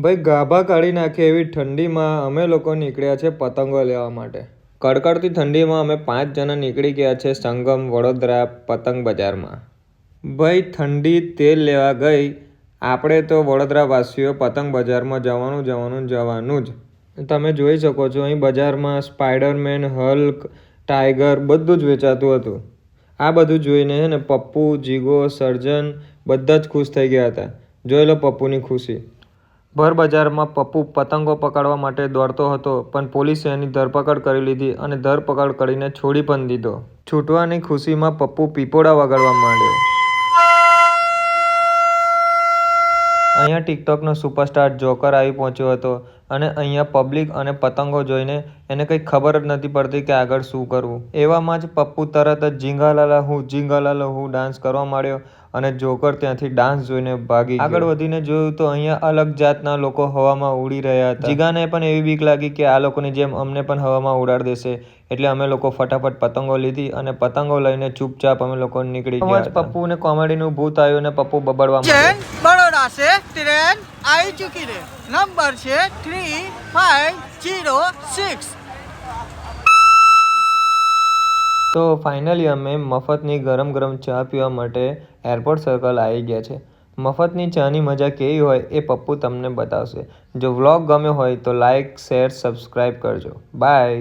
ભાઈ, ગાભા કાઢી નાખે એવી ઠંડીમાં અમે લોકો નીકળ્યા છે પતંગો લેવા માટે. કડકડતી ઠંડીમાં અમે પાંચ જણા નીકળી ગયા છે સંગમ, વડોદરા, પતંગ બજારમાં. ભાઈ, ઠંડી તેલ લેવા ગઈ. આપણે તો વડોદરાવાસીઓ પતંગ બજારમાં જવાનું જવાનું જવાનું જ. તમે જોઈ શકો છો, અહીં બજારમાં સ્પાઈડરમેન, હલ્ક, ટાઈગર બધું જ વેચાતું હતું. આ બધું જોઈને હે ને પપ્પુ, જીગો, સર્જન બધા જ ખુશ થઈ ગયા હતા. જોઈ લો પપ્પુની ખુશી. ભર બજારમાં પપ્પુ પતંગો પકડવા માટે દોડતો હતો, પણ પોલીસે એની ધરપકડ કરી લીધી અને ધરપકડ કરીને છોડી પણ દીધો. છૂટવાની ખુશીમાં પપ્પુ પીપોડા વગાડવા માંડ્યો. અહીંયા ટિકટોકનો સુપરસ્ટાર જોકર આવી પહોંચ્યો હતો અને અહીંયા પબ્લિક અને પતંગો જોઈને એને કંઈ ખબર જ નથી પડતી કે આગળ શું કરવું. એવામાં જ પપ્પુ તરત જ જીંગાલાલા હું જીંગાલાલા હું ડાન્સ કરવા માંડ્યો અને જોકર ત્યાંથી ડાન્સ જોઈને ભાગી આગળ વધીને જોયું તો અહીંયા અલગ જાતના લોકો હવામાં ઉડી રહ્યા હતા. જીગાને પણ એવી બીક લાગી કે આ લોકોની જેમ અમને પણ હવામાં ઉડાડ દેશે. એટલે અમે લોકો ફટાફટ પતંગો લીધી અને પતંગો લઈને ચૂપચાપ અમે લોકો નીકળી ગયા પપ્પુ ને કોમેડીનું ભૂત આવ્યું અને પપ્પુ બબડવા चैन પાસે ટ્રેન આવી ચૂકી છે નંબર છે થ્રી ફાઇવ જીરો સિક્સ. તો ફાઇનલી અમે મફતની ગરમ ગરમ ચા પીવા માટે એરપોર્ટ સર્કલ આવી ગયા છે. મફતની ચાની મજા કેવી હોય એ પપ્પુ તમને બતાવશે. જો વ્લોગ ગમ્યો હોય તો લાઇક શેર સબસ્ક્રાઈબ કરજો. બાય.